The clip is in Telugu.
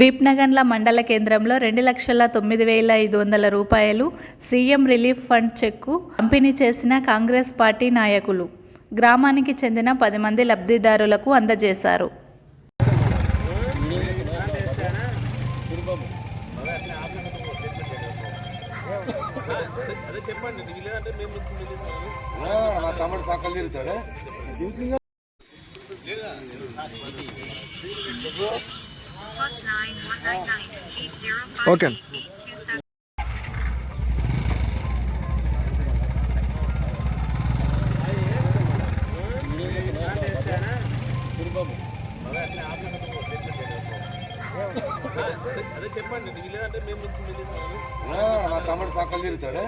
వీప్నగన్ల మండల కేంద్రంలో రెండు లక్షల తొమ్మిది వేల ఐదు వందల రూపాయలు సీఎం రిలీఫ్ ఫండ్ చెక్కు పంపిణీ చేసిన కాంగ్రెస్ పార్టీ నాయకులు. గ్రామానికి చెందిన పది మంది లబ్ధిదారులకు అందజేశారు. Two seven. నా తమ్ముడు పక్కన తిరుగుతాడు